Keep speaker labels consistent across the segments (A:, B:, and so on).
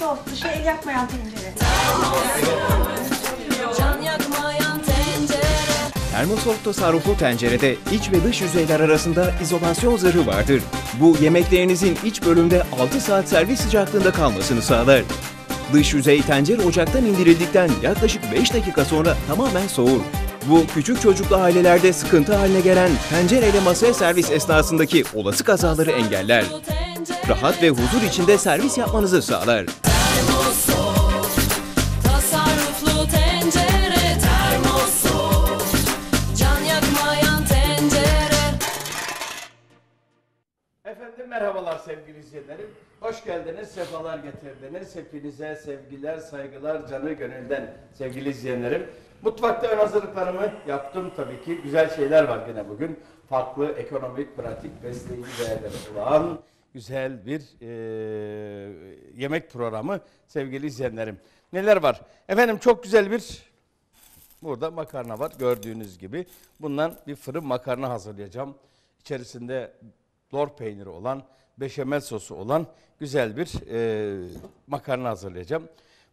A: Termosoft dışı el yakmayan tencere.
B: Can yakmayan tencere
C: Termosoft tasarruflu tencerede iç ve dış yüzeyler arasında izolasyon zırhı vardır. Bu yemeklerinizin iç bölümde 6 saat servis sıcaklığında kalmasını sağlar. Dış yüzey tencere ocaktan indirildikten yaklaşık 5 dakika sonra tamamen soğur. Bu küçük çocuklu ailelerde sıkıntı haline gelen tencereyle masaya servis esnasındaki olası kazaları engeller. Rahat ve huzur içinde servis yapmanızı sağlar.
D: Hoş geldiniz, sefalar getirdiniz. Hepinize sevgiler, saygılar, canı gönülden sevgili izleyenlerim. Mutfakta ön hazırlıklarımı yaptım tabii ki. Güzel şeyler var gene bugün. Farklı, ekonomik, pratik, besleyici değerleri olan güzel bir eee, yemek programı sevgili izleyenlerim. Neler var? Efendim çok güzel bir Burada makarna var gördüğünüz gibi. Bundan bir fırın makarna hazırlayacağım. İçerisinde lor peyniri olan, beşamel sosu olan güzel bir e, makarna hazırlayacağım.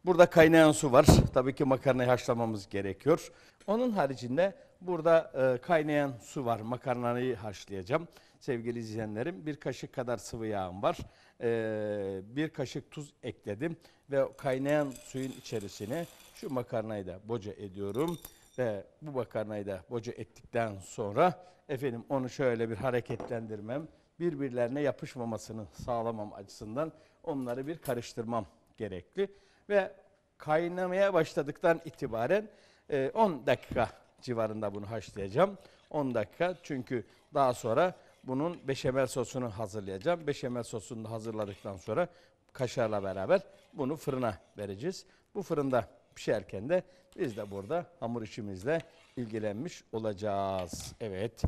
D: Burada kaynayan su var. Tabii ki makarnayı haşlamamız gerekiyor. Onun haricinde burada e, kaynayan su var. Makarnayı haşlayacağım. Sevgili izleyenlerim bir kaşık kadar sıvı yağım var. E, bir kaşık tuz ekledim ve kaynayan suyun içerisine şu makarnayı da boca ediyorum ve bu makarnayı da boca ettikten sonra efendim onu şöyle bir hareketlendirmem, birbirlerine yapışmamasını sağlamam açısından onları bir karıştırmam gerekli ve kaynamaya başladıktan itibaren e, 10 dakika civarında bunu haşlayacağım. 10 dakika çünkü daha sonra bunun beşamel sosunu hazırlayacağım. Beşamel sosunu da hazırladıktan sonra kaşarla beraber bunu fırına vereceğiz. Bu fırında pişerken de biz de burada hamur işimizle ilgilenmiş olacağız. Evet.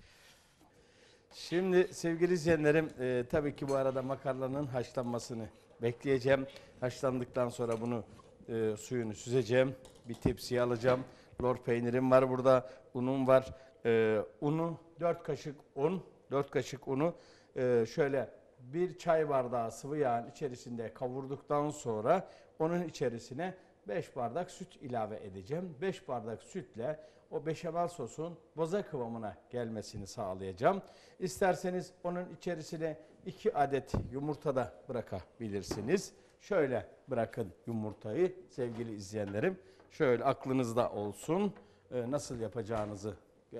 D: Şimdi sevgili izleyenlerim e, tabii ki bu arada makarnanın haşlanmasını bekleyeceğim. Haşlandıktan sonra bunu e, suyunu süzeceğim. Bir tepsiye alacağım. Lor peynirim var burada. Unum var. E, unu 4 kaşık un. 4 kaşık unu e, şöyle bir çay bardağı sıvı yağın içerisinde kavurduktan sonra onun içerisine 5 bardak süt ilave edeceğim. 5 bardak sütle o beşamel sosun boza kıvamına gelmesini sağlayacağım. İsterseniz onun içerisine 2 adet yumurta da bırakabilirsiniz. Şöyle bırakın yumurtayı sevgili izleyenlerim. Şöyle aklınızda olsun. Ee, nasıl yapacağınızı e,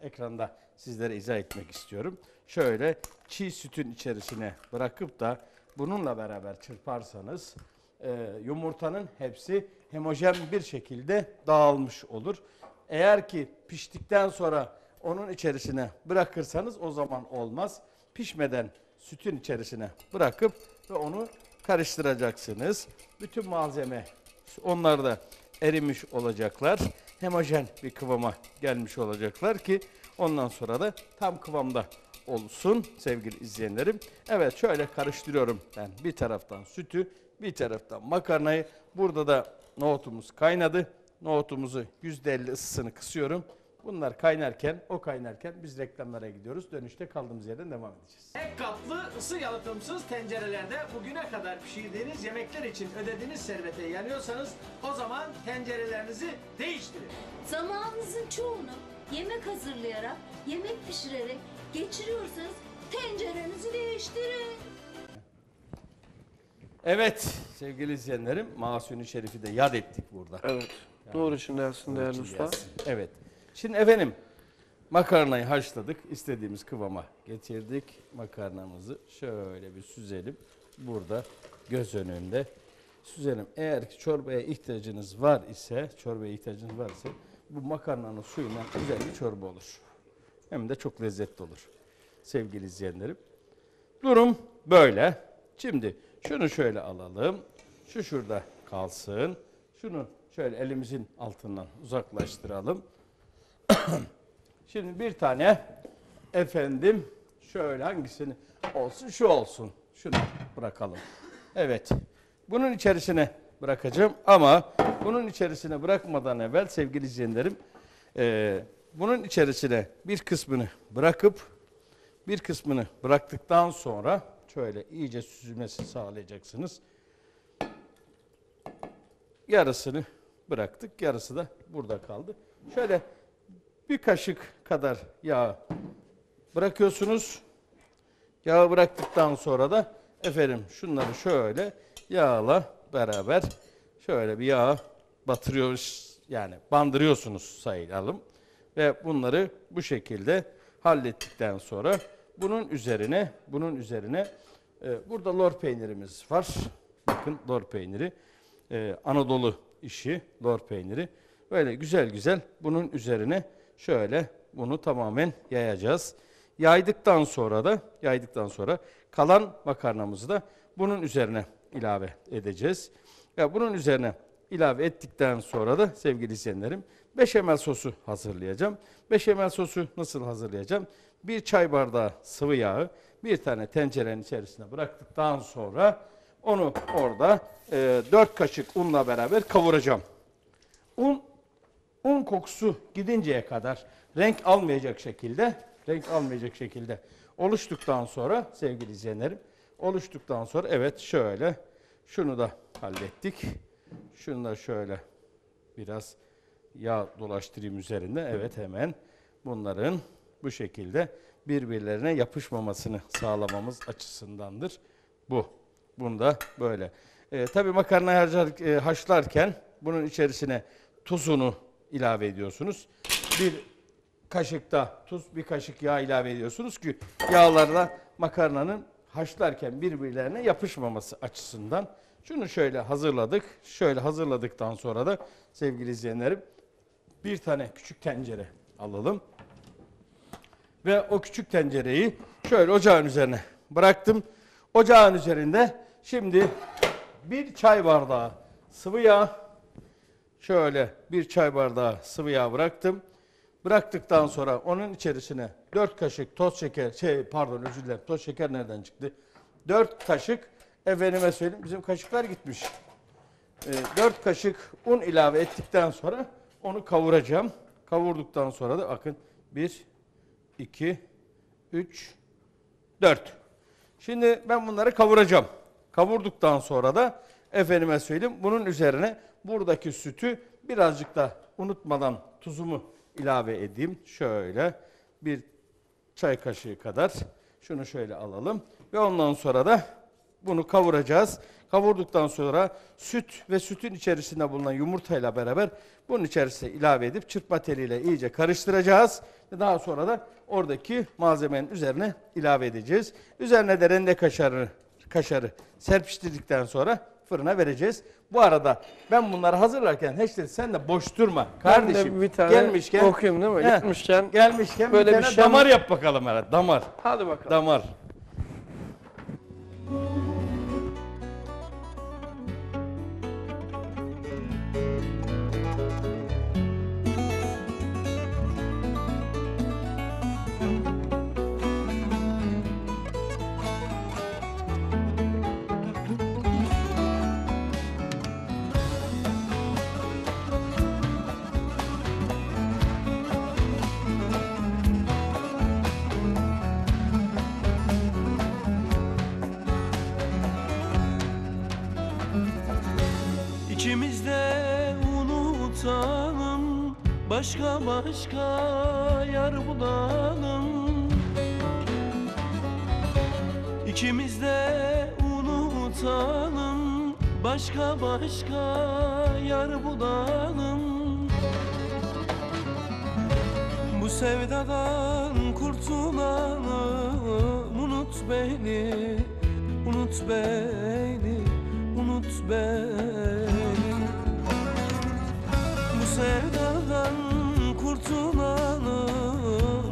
D: ekranda sizlere izah etmek istiyorum. Şöyle çiğ sütün içerisine bırakıp da bununla beraber çırparsanız e, yumurtanın hepsi homojen bir şekilde dağılmış olur. Eğer ki piştikten sonra onun içerisine bırakırsanız o zaman olmaz. Pişmeden sütün içerisine bırakıp ve onu karıştıracaksınız. Bütün malzeme onlar da erimiş olacaklar. Homojen bir kıvama gelmiş olacaklar ki ondan sonra da tam kıvamda olsun sevgili izleyenlerim. Evet şöyle karıştırıyorum ben bir taraftan sütü bir taraftan makarnayı. Burada da nohutumuz kaynadı. Nohutumuzu %50 ısısını kısıyorum. Bunlar kaynarken, o kaynarken biz reklamlara gidiyoruz. Dönüşte kaldığımız yerden devam edeceğiz.
E: Tek katlı ısı yalıtımsız tencerelerde bugüne kadar pişirdiğiniz yemekler için ödediğiniz servete yanıyorsanız o zaman tencerelerinizi değiştirin.
F: Zamanınızın çoğunu yemek hazırlayarak, yemek pişirerek geçiriyorsanız tencerenizi değiştirin.
D: Evet sevgili izleyenlerim, Masuni Şerif'i de yad ettik burada.
G: Evet. Doğru için dersin değerli usta.
D: Evet. Şimdi efendim makarnayı haşladık. istediğimiz kıvama getirdik. Makarnamızı şöyle bir süzelim. Burada göz önünde süzelim. Eğer ki çorbaya ihtiyacınız var ise, çorbaya ihtiyacınız var ise bu makarnanın suyundan güzel bir çorba olur. Hem de çok lezzetli olur. Sevgili izleyenlerim. Durum böyle. Şimdi şunu şöyle alalım. Şu şurada kalsın. Şunu şöyle elimizin altından uzaklaştıralım. Şimdi bir tane efendim şöyle hangisini olsun şu olsun. Şunu bırakalım. Evet. Bunun içerisine bırakacağım ama bunun içerisine bırakmadan evvel sevgili izleyenlerim eee, bunun içerisine bir kısmını bırakıp bir kısmını bıraktıktan sonra şöyle iyice süzülmesini sağlayacaksınız. yarısını bıraktık. Yarısı da burada kaldı. Şöyle bir kaşık kadar yağ bırakıyorsunuz. Yağı bıraktıktan sonra da efendim şunları şöyle yağla beraber şöyle bir yağ batırıyoruz yani bandırıyorsunuz sayalım ve bunları bu şekilde hallettikten sonra bunun üzerine bunun üzerine e, burada lor peynirimiz var. Bakın lor peyniri e, Anadolu işi lor peyniri. Böyle güzel güzel bunun üzerine şöyle bunu tamamen yayacağız. Yaydıktan sonra da yaydıktan sonra kalan makarnamızı da bunun üzerine ilave edeceğiz. Ya bunun üzerine ilave ettikten sonra da sevgili izleyenlerim beşamel sosu hazırlayacağım. Beşamel sosu nasıl hazırlayacağım? Bir çay bardağı sıvı yağı bir tane tencerenin içerisine bıraktıktan sonra onu orada e, 4 kaşık unla beraber kavuracağım. Un un kokusu gidinceye kadar renk almayacak şekilde renk almayacak şekilde oluştuktan sonra sevgili izleyenlerim oluştuktan sonra evet şöyle şunu da hallettik. Şunu da şöyle biraz yağ dolaştırayım üzerinde. Evet hemen bunların bu şekilde birbirlerine yapışmamasını sağlamamız açısındandır bu. Bunda böyle. Ee, tabii makarna harcar, e, haşlarken bunun içerisine tuzunu ilave ediyorsunuz. Bir kaşıkta tuz, bir kaşık yağ ilave ediyorsunuz ki yağlarla makarnanın haşlarken birbirlerine yapışmaması açısından. Şunu şöyle hazırladık. Şöyle hazırladıktan sonra da sevgili izleyenlerim bir tane küçük tencere alalım. Ve o küçük tencereyi şöyle ocağın üzerine bıraktım. Ocağın üzerinde şimdi bir çay bardağı sıvı yağ şöyle bir çay bardağı sıvı yağ bıraktım. Bıraktıktan sonra onun içerisine 4 kaşık toz şeker, şey pardon özür dilerim toz şeker nereden çıktı? 4 kaşık efendime söyleyeyim bizim kaşıklar gitmiş. 4 kaşık un ilave ettikten sonra onu kavuracağım. Kavurduktan sonra da bakın 1, 2, 3, 4. Şimdi ben bunları kavuracağım. Kavurduktan sonra da efendime söyleyeyim bunun üzerine buradaki sütü birazcık da unutmadan tuzumu ilave edeyim. Şöyle bir çay kaşığı kadar şunu şöyle alalım ve ondan sonra da bunu kavuracağız. Kavurduktan sonra süt ve sütün içerisinde bulunan yumurtayla beraber bunun içerisine ilave edip çırpma teliyle iyice karıştıracağız. Daha sonra da oradaki malzemenin üzerine ilave edeceğiz. Üzerine de rende kaşarı, kaşarı serpiştirdikten sonra fırına vereceğiz. Bu arada ben bunları hazırlarken Heştir sen de boş durma kardeşim.
G: Ben de bir tane
D: gelmişken,
G: okuyayım değil mi?
D: Heh,
G: Gitmişken
D: gelmişken
G: böyle
D: bir
G: bir şey-
D: damar yap bakalım hele damar.
G: hadi bakalım.
D: Damar.
H: Unutalım Başka başka yar bulalım. İkimiz de unutalım Başka başka yar bulalım. Bu sevdadan kurtulalım. Unut beni, unut beni, unut beni sevdadan kurtulalım.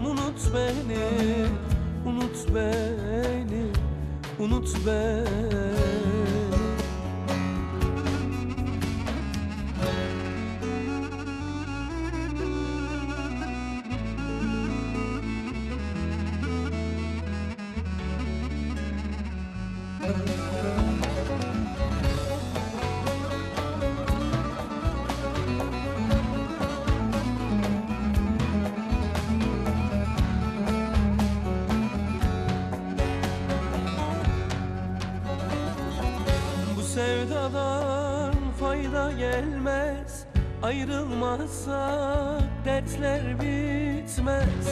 H: Unut beni, unut beni, unut beni sevdadan fayda gelmez. Ayrılmazsak dertler bitmez.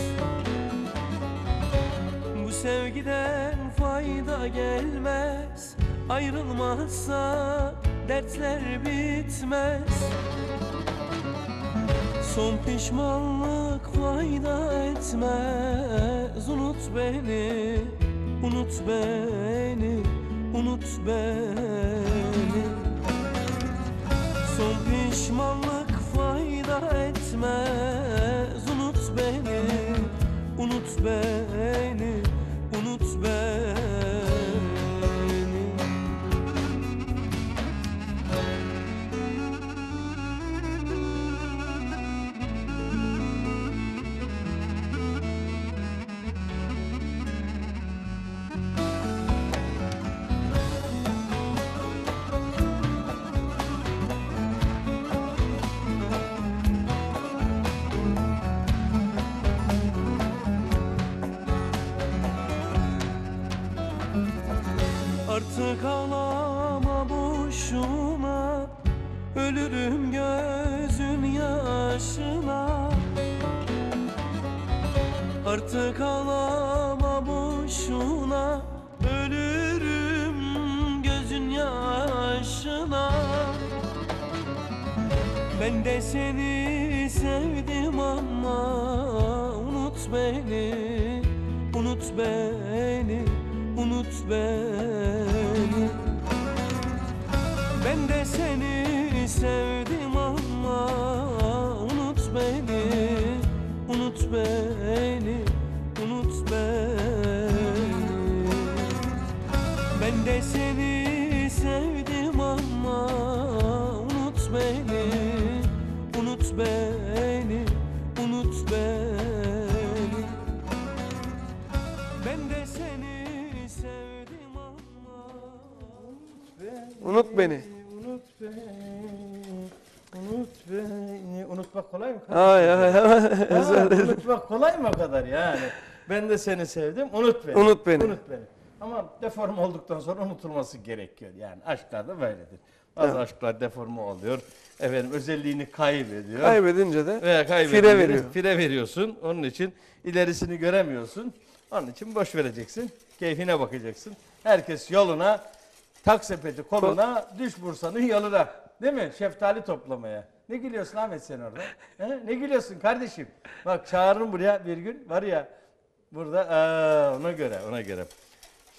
H: Bu sevgiden fayda gelmez. Ayrılmazsak dertler bitmez. Son pişmanlık fayda etmez. Unut beni, unut beni, unut beni Son pişmanlık fayda etmez. Unut beni, unut beni, unut beni beni, unut beni seni sevdim ama Unut beni. Unut beni. Unut beni.
D: Unutmak kolay mı?
G: Ay ay ay.
D: Ha, unutmak kolay mı o kadar yani? Ben de seni sevdim. Unut beni.
G: Unut beni.
D: Unut beni. Ama deforme olduktan sonra unutulması gerekiyor. Yani aşklar da böyledir. Bazı aşklar deforme oluyor. Efendim özelliğini kaybediyor.
G: Kaybedince de
D: Veya kaybediyor.
G: fire veriyor.
D: Fire veriyorsun. Onun için ilerisini göremiyorsun. Onun için boş vereceksin. Keyfine bakacaksın. Herkes yoluna, tak sepeti koluna, düş Bursa'nın yoluna. Değil mi? Şeftali toplamaya. Ne gülüyorsun Ahmet sen orada? He? Ne gülüyorsun kardeşim? Bak çağırırım buraya bir gün. Var ya burada aa, ona göre ona göre.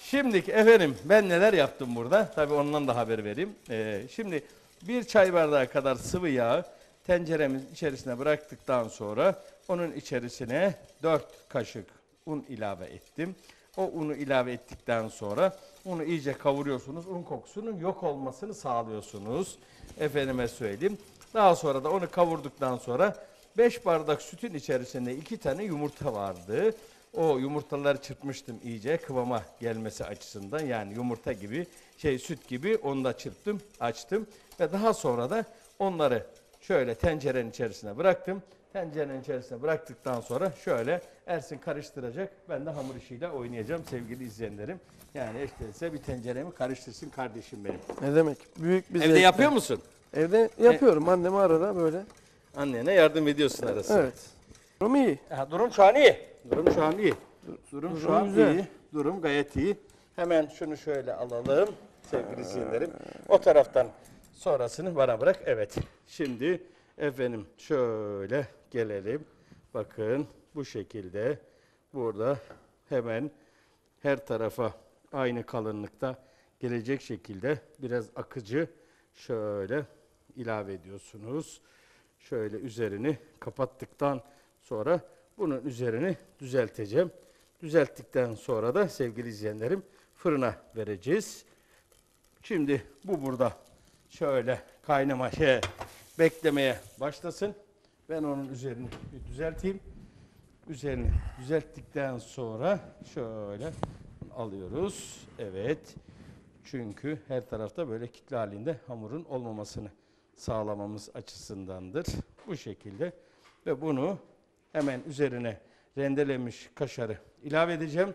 D: Şimdiki efendim ben neler yaptım burada? Tabii ondan da haber vereyim. Ee, şimdi bir çay bardağı kadar sıvı yağı tenceremiz içerisine bıraktıktan sonra onun içerisine 4 kaşık un ilave ettim. O unu ilave ettikten sonra unu iyice kavuruyorsunuz. Un kokusunun yok olmasını sağlıyorsunuz. Efendime söyleyeyim. Daha sonra da onu kavurduktan sonra 5 bardak sütün içerisinde 2 tane yumurta vardı. O yumurtaları çırpmıştım iyice kıvama gelmesi açısından. Yani yumurta gibi, şey süt gibi onu da çırptım, açtım. Ve daha sonra da onları şöyle tencerenin içerisine bıraktım. Tencerenin içerisine bıraktıktan sonra şöyle Ersin karıştıracak. Ben de hamur işiyle oynayacağım sevgili izleyenlerim. Yani işte ise bir tenceremi karıştırsın kardeşim benim.
G: ne demek? Büyük bir
D: Evde
G: zevkle.
D: yapıyor musun?
G: Evde yapıyorum. Annemi arada böyle.
D: Annene yardım ediyorsun arası.
G: Evet. Durum iyi.
D: Ha, durum şu an iyi. Durum şu an iyi. Durum, şu an
G: güzel.
D: iyi. Durum gayet iyi. Hemen şunu şöyle alalım sevgili izleyenlerim. O taraftan sonrasını bana bırak. Evet. Şimdi efendim şöyle gelelim. Bakın bu şekilde burada hemen her tarafa aynı kalınlıkta gelecek şekilde biraz akıcı şöyle ilave ediyorsunuz. Şöyle üzerini kapattıktan sonra bunun üzerini düzelteceğim. Düzelttikten sonra da sevgili izleyenlerim fırına vereceğiz. Şimdi bu burada şöyle kaynama şey beklemeye başlasın. Ben onun üzerini düzelteyim. Üzerini düzelttikten sonra şöyle alıyoruz. Evet. Çünkü her tarafta böyle kitle halinde hamurun olmamasını sağlamamız açısındandır. Bu şekilde ve bunu hemen üzerine rendelenmiş kaşarı ilave edeceğim.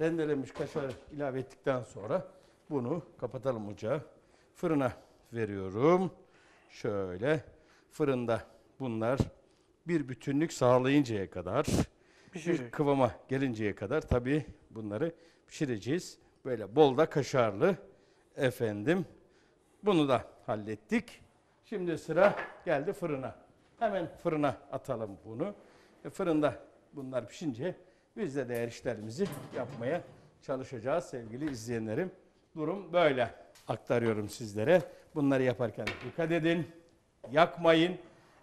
D: Rendelenmiş kaşarı ilave ettikten sonra bunu kapatalım ocağı. Fırına veriyorum. şöyle fırında bunlar bir bütünlük sağlayıncaya kadar bir
G: Pişecek.
D: kıvama gelinceye kadar tabii bunları pişireceğiz. Böyle bol da kaşarlı efendim. Bunu da hallettik. Şimdi sıra geldi fırına. Hemen fırına atalım bunu. E, fırında bunlar pişince biz de diğer işlerimizi yapmaya çalışacağız sevgili izleyenlerim. Durum böyle. Aktarıyorum sizlere. Bunları yaparken dikkat edin. Yakmayın.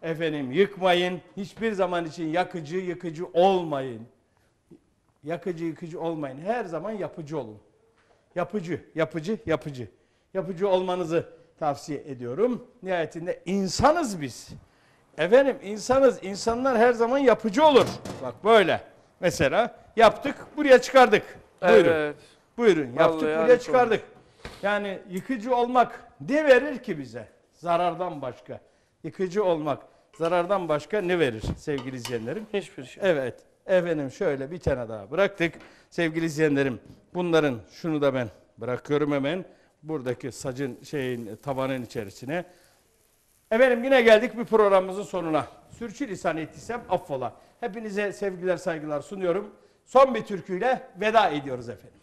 D: Efendim yıkmayın. Hiçbir zaman için yakıcı yıkıcı olmayın. Yakıcı yıkıcı olmayın. Her zaman yapıcı olun. Yapıcı, yapıcı, yapıcı. Yapıcı olmanızı tavsiye ediyorum. Nihayetinde insanız biz. Efendim insanız. İnsanlar her zaman yapıcı olur. Bak böyle. Mesela yaptık, buraya çıkardık. Buyurun.
G: Evet.
D: Buyurun. Yaptık,
G: Vallahi
D: buraya çıkardık. Yani yıkıcı olmak ne verir ki bize? Zarardan başka. Yıkıcı olmak zarardan başka ne verir sevgili izleyenlerim?
G: Hiçbir şey.
D: Evet. Efendim şöyle bir tane daha bıraktık. Sevgili izleyenlerim bunların şunu da ben bırakıyorum hemen. Buradaki sacın şeyin tabanın içerisine. Efendim yine geldik bir programımızın sonuna. Sürçülisan ettiysem affola. Hepinize sevgiler saygılar sunuyorum. Son bir türküyle veda ediyoruz efendim.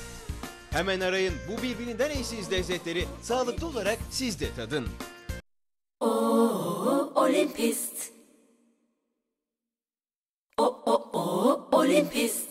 C: Hemen arayın. Bu birbirinden eşsiz lezzetleri sağlıklı olarak siz de tadın.
B: Olimpist. O o o Olimpist